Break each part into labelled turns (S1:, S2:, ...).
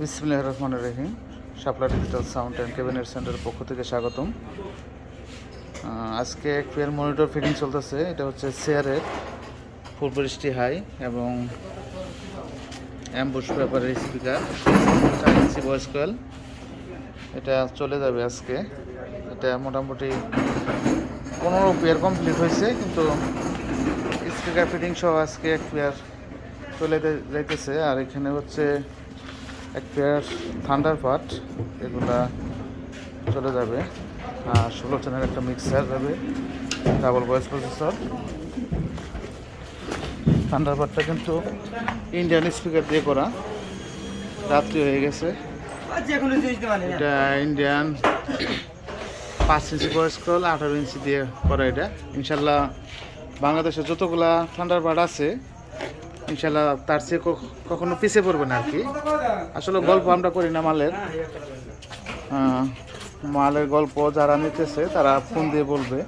S1: বিসমিল্লাহ রহমান রহিম। Shapla digital sound and cabinet সেন্টারের পক্ষ থেকে স্বাগতম। আজকে পেয়ার মনিটর ফিটিং চলতেছে। এটা হচ্ছে চেয়ারের ফুল বৃষ্টি হাই এবং অ্যাম্বুশ পেপারের স্পিকার। চার ইঞ্চি ভয়েস কয়েল এটা চলে যাবে আজকে। এটা মোটামুটি পনেরো পেয়ার কমপ্লিট হয়েছে, কিন্তু স্পিকার ফিটিং সহ আজকে এক পেয়ার চলে যাইতেছে। আর এখানে হচ্ছে এক পেয়ার থান্ডার পার্ট এগুলা চলে যাবে। আর ষোলো চ্যানেল একটা মিক্সার যাবে ডাবল ভয়েস প্রসেসর থান্ডার পাটটা কিন্তু ইন্ডিয়ান স্পিকার দিয়ে করা। রাত্রি হয়ে গেছে। এটা ইন্ডিয়ান পাঁচ ইঞ্চি ভয়েস কল আঠারো ইঞ্চি দিয়ে করা এটা। ইনশাল্লাহ বাংলাদেশে যতগুলা থান্ডার পাট আছে ইনশাল্লাহ তার চেয়ে কখ- কখনো পিছিয়ে পড়বে না আর কি। আসলে গল্প আমরা করি না মালের। মালের গল্প যারা নিতেছে তারা ফোন দিয়ে বলবে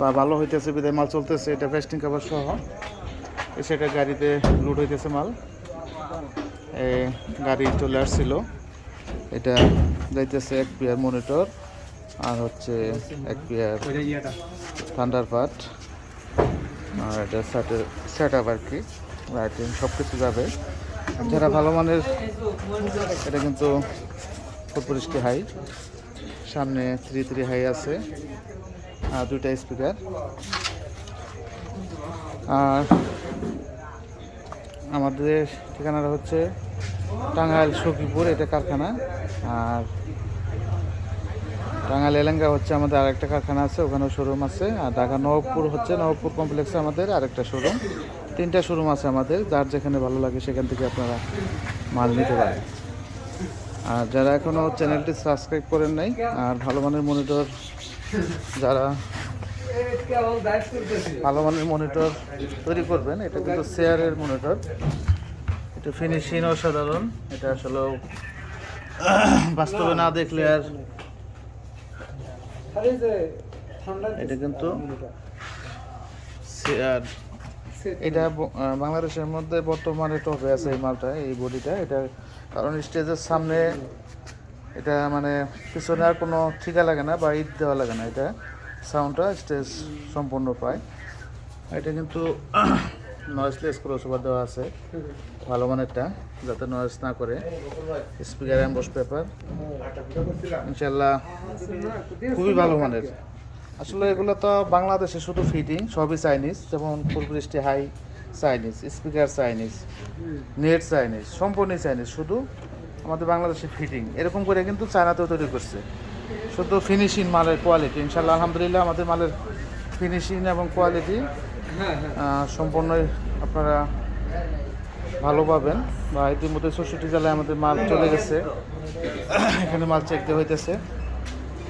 S1: বা ভালো হইতেছে বিদায় মাল চলতেছে এটা ফেস্টিং কাভার সহ। সেটা গাড়িতে লোড হইতেছে মাল। গাড়ি চলে আসছিল। এটা যাইতেছে এক পেয়ার মনিটর আর হচ্ছে এক পেয়ার থান্ডার পার্ট আর এটা সেট আপ আর কি। লাইটিং সব কিছু যাবে। যারা ভালো মানের, এটা কিন্তু ফুটপরিষ্টি হাই সামনে থ্রি থ্রি হাই আছে আর দুইটা স্পিকার আর আমাদের ঠিকানাটা হচ্ছে টাঙ্গাইল সখীপুর, এটা কারখানা। আর টাঙ্গাইল এলেঙ্গা হচ্ছে আমাদের আরেকটা কারখানা আছে, ওখানেও শোরুম আছে। আর ঢাকা নবপুর হচ্ছে নবপুর কমপ্লেক্সে আমাদের আরেকটা শোরুম তিনটা শোরুম আছে আমাদের যার যেখানে ভালো লাগে সেখান থেকে আপনারা মাল নিতে পারেন। আর যারা এখনও চ্যানেলটি সাবস্ক্রাইব করেন নাই আর ভালো মানের মনিটর যারা ভালো মানের মনিটর তৈরি করবেন এটা কিন্তু শেয়ারের মনিটর এটা ফিনিশিং অসাধারণ এটা আসলে বাস্তবে না দেখলে আর এটা কিন্তু শেয়ার এটা বাংলাদেশের মধ্যে বর্তমানে টপে আছে এই মালটা এই বডিটা। এটা কারণ স্টেজের সামনে এটা মানে পিছনে আর কোনো ঠিকা লাগে না বা ঈদ দেওয়া লাগে না এটা। সাউন্ডটা স্টেজ সম্পূর্ণ পায়। এটা কিন্তু নয়েসলেস ক্রসওভার দেওয়া আছে। ভালো মানেরটা যাতে নয়েস না করে। স্পিকার অ্যাম্বস পেপার ইনশাল্লাহ খুবই ভালো মানের। আসলে এগুলো তো বাংলাদেশে শুধু ফিটিং, সবই চাইনিজ, যেমন ফুলবৃষ্টি high Chinese, speaker Chinese, net Chinese, সম্পূর্ণ চাইনিজ, শুধু আমাদের বাংলাদেশে ফিটিং। এরকম করে কিন্তু চায়নাতেও তৈরি করছে। শুধু ফিনিশিং মালের কোয়ালিটি ইনশাল্লাহ আলহামদুলিল্লাহ, আমাদের মালের ফিনিশিং এবং কোয়ালিটি সম্পূর্ণই আপনারা ভালো পাবেন। বা ইতিমধ্যে চৌষট্টি জেলায় আমাদের মাল চলে গেছে। এখানে মাল চেক দিয়ে হইতেছে।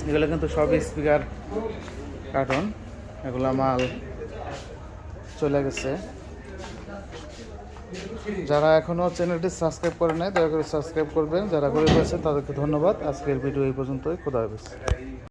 S1: এগুলো কিন্তু সব স্পিকার কার্টন এগুলো মাল চলে গেছে। যারা এখনও চ্যানেলটি সাবস্ক্রাইব করে নাই, দয়া করে সাবস্ক্রাইব করবেন। যারা করে রয়েছেন তাদেরকে ধন্যবাদ। আজকের ভিডিও এই পর্যন্তই। খোদা হাফেজ।